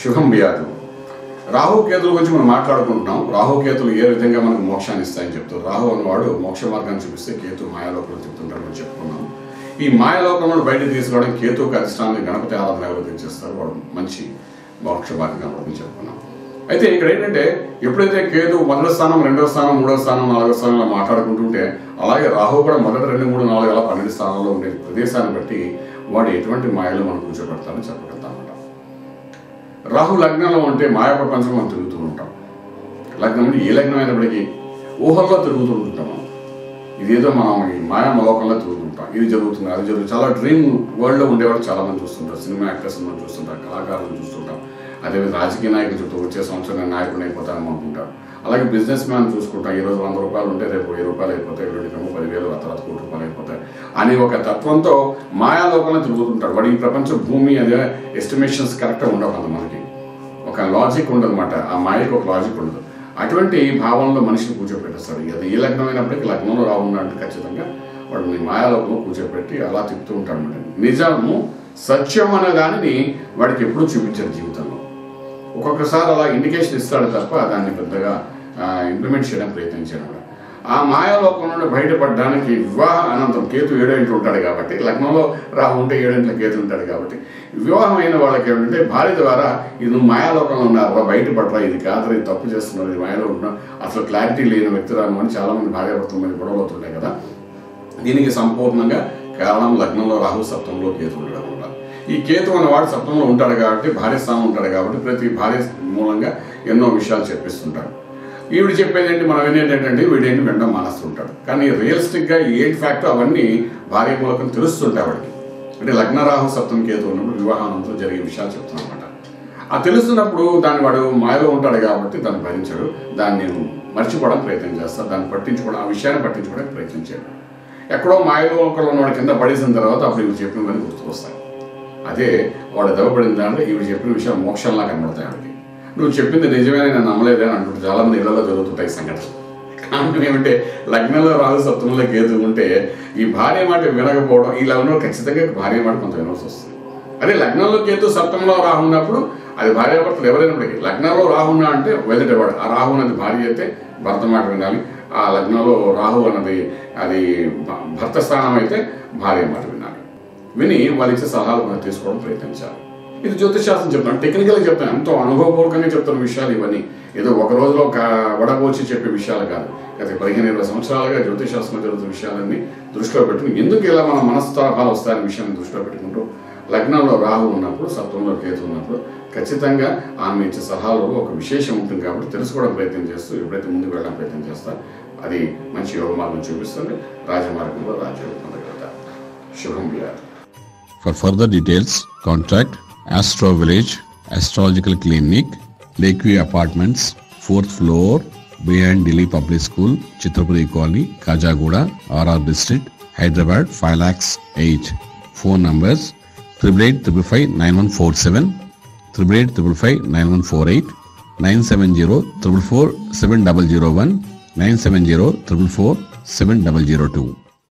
శుభం బియాదు రాహుకేతుల గురించి మనం మాట్లాడుకుంటున్నాం. రాహు కేతులు ఏ విధంగా మనకు మోక్షాన్ని ఇస్తాయని చెప్తారు? రాహు అన్నవాడు మోక్ష మార్గాన్ని చూపిస్తే కేతు మాయాలోకంలో చెప్తుంటాడు అని చెప్పుకున్నాం. ఈ మాయాలోకంలో బయట తీసుకోవడం కేతుకు అధిష్టానాన్ని గణపతి ఆరాధన ఎవరు చేస్తారు వాడు మంచి మోక్ష మార్గం అని చెప్పుకున్నాం. అయితే ఇక్కడ ఏంటంటే ఎప్పుడైతే కేతు మొదటి స్థానం రెండో స్థానం మూడో స్థానం నాలుగో స్థానంలో మాట్లాడుకుంటుంటే అలాగే రాహు కూడా మొదటి రెండు మూడు నాలుగు అలా పన్నెండు స్థానాల్లో ఉండే ప్రదేశాన్ని బట్టి వాడు ఎటువంటి మాయలు మనం కూర్చోబెడతామని చెప్పగలుగుతాం. రాహు లగ్నంలో ఉంటే మాయా ప్రపంచం మనం తిరుగుతూ ఉంటాం. లగ్నం అంటే ఏ లగ్నం అయినప్పటికీ ఊహల్లో తిరుగుతూ ఉంటాం మనం. ఇదేదో మనం ఈ మాయా లోకంలో తిరుగుతుంటాం ఇది జరుగుతుంది అది జరుగుతుంది. చాలా డ్రీమ్ వరల్డ్లో ఉండేవాళ్ళు చాలా మంది చూస్తుంటారు. సినిమా యాక్టర్స్ మనం చూస్తుంటాం కళాకారులను చూస్తుంటాం అదేవిధంగా రాజకీయ నాయకులు చుట్టూ వచ్చే సంవత్సరం నేను నాయకుడు అయిపోతాను అనుకుంటారు. అలాగే బిజినెస్ మ్యాన్ చూసుకుంటాం ఈ రోజు వంద రూపాయలు ఉంటే రేపు వెయ్యి రూపాయలు అయిపోతాయి రెండు రెండు పదివేలు ఆ తర్వాత కోటి రూపాయలు అయిపోతాయి అని ఒక తత్వంతో మాయాలోకంలో తిరుగుతుంటాడు వాడు ఈ ప్రపంచ భూమి అదే ఎస్టిమేషన్స్ కరెక్ట్గా ఉండవు కొంతమందికి ఒక లాజిక్ ఉండదన్నమాట. ఆ మాయకు ఒక లాజిక్ ఉండదు. అటువంటి భావంలో మనిషిని కూర్చోపెట్టేస్తాడు. అది ఏ లగ్నం అయినప్పటికీ లగ్నంలో రావున్నాడు ఖచ్చితంగా. వాడు నీ మాయాలోకంలో కూర్చోపెట్టి అలా తిప్పుతూ ఉంటాడు అనమాట నిజము సత్యం అనే దానిని వాడికి ఎప్పుడూ చూపించారు జీవితంలో. ఒక్కొక్కసారి అలా ఇండికేషన్ ఇస్తాడు తప్ప దాన్ని పెద్దగా ఇంప్లిమెంట్ చేయడానికి ప్రయత్నించాడు ఆ మాయాలోకం నుండి బయటపడడానికి వివాహ అనంతరం కేతు ఏడేంట్లు ఉంటాడు కాబట్టి లగ్నంలో రాహు ఉంటే ఏడేంట్ల కేతు ఉంటాడు కాబట్టి వివాహం అయిన వాళ్ళకి ఏమిటంటే భార్య ద్వారా ఇది నువ్వు మాయాలోకంలో ఉన్నారా బయటపడరా ఇది కాదు ఇది తప్పు చేస్తున్నారు ఇది మాయలో ఉంటున్నావు అసలు క్లారిటీ లేని వ్యక్తి రాను అని చాలామంది గొడవలు అవుతుంటాయి కదా. దీనికి సంపూర్ణంగా కారణం లగ్నంలో రాహు సప్తంలో కేతు ఉండడం వల్ల ఈ కేతు అనేవాడు సప్తంలో ఉంటాడు కాబట్టి భార్య స్థానం ఉంటాడు కాబట్టి ప్రతి భార్య మూలంగా ఎన్నో విషయాలు చెప్పిస్తుంటాడు ఈవిడ చెప్పేది ఏంటి? మనం వినేది ఏంటంటే వీడేంటి వినడం మానేస్తుంటాడు. కానీ రియలిస్టిక్గా ఏంటి ఫ్యాక్ట్ అవన్నీ భార్య మూలకం తెలుస్తుంటాయి వాడికి అంటే లగ్నరాహు సప్తం కేతు ఉన్నప్పుడు వివాహానంతో జరిగే విషయాలు చెప్తానమాట ఆ తెలుస్తున్నప్పుడు దాన్ని వాడు మాయలో ఉంటాడు కాబట్టి దాన్ని భరించాడు. దాన్ని మర్చిపోవడం ప్రయత్నం చేస్తాడు దాన్ని పట్టించుకోవడం ఆ విషయాన్ని పట్టించుకోవడానికి ప్రయత్నించాడు ఎక్కడో మాయలో ఒకళ్ళు ఉన్నవాడు కింద పడేసిన తర్వాత అప్పుడు ఇవి చెప్పినవన్నీ గుర్తుకు అదే వాడు దెబ్బపడిన దాంట్లో ఇవి చెప్పిన విషయం మోక్షంలా కనబడతాయి వాడికి నువ్వు చెప్పింది నిజమే నేను నమ్మలేదే అని చాలా మంది ఇళ్ళలో జరుగుతుంటాయి సంఘటన కారణం ఏమంటే లగ్నంలో రాదు సప్తంలో గేదు ఉంటే ఈ భార్య మాట వినకపోవడం ఈ లగ్నంలో ఖచ్చితంగా భార్య మాట కొంత వినవలసి వస్తుంది. అదే లగ్నంలో కేతు సప్తంలో రాహు ఉన్నప్పుడు అది భార్యాభర్తలు ఎవరైనప్పటికీ లగ్నంలో రాహు ఉన్నా అంటే వెదటవాడు ఆ రాహు అనేది భార్య అయితే భర్త మాట వినాలి. ఆ లగ్నంలో రాహు అన్నది అది భ- భర్త స్థానం అయితే భార్య మాట వినాలి. విని వాళ్ళు ఇచ్చే సలహాలు మనం తీసుకోవడం ప్రయత్నించాలి. ఇది జ్యోతిషాస్త్రం చెప్తాను. టెక్నికల్గా చెప్తాను. ఎంతో అనుభవపూర్వకంగా చెప్తున్న విషయాలు ఇవన్నీ. ఏదో ఒక రోజులో కా- వడబోచి చెప్పే విషయాలు కాదు. గత పదిహేను ఇరవై సంవత్సరాలుగా జ్యోతిశాస్త్రం జరుగుతున్న విషయాలన్నీ దృష్టిలో పెట్టుకుని ఎందుకు ఇలా మన మనస్తాపాలు వస్తాయనే విషయాన్ని దృష్టిలో పెట్టుకుంటూ లగ్నంలో రాహు ఉన్నప్పుడు సప్తంలో కేతు ఉన్నప్పుడు ఖచ్చితంగా ఆమె ఇచ్చే సలహాలో ఒక విశేషం ఉంటుంది కాబట్టి తెలుసుకోవడం ప్రయత్నం చేస్తూ ఎప్పుడైతే ముందుకు వెళ్ళడం ప్రయత్నం చేస్తా అది మంచి యోగ మార్గం చూపిస్తుంది. రాజమార్గంలో రాజ్యం పొందగలుగుతారు. శుభం for further details contact Astro Village Astrological Clinic, Lakeview Apartments, 4th floor, behind Delhi Public School, Chitrapuri Colony, Kajagoda, RR District, Hyderabad, 5 lakhs 8. Phone numbers 8855 9147, 8855 9148,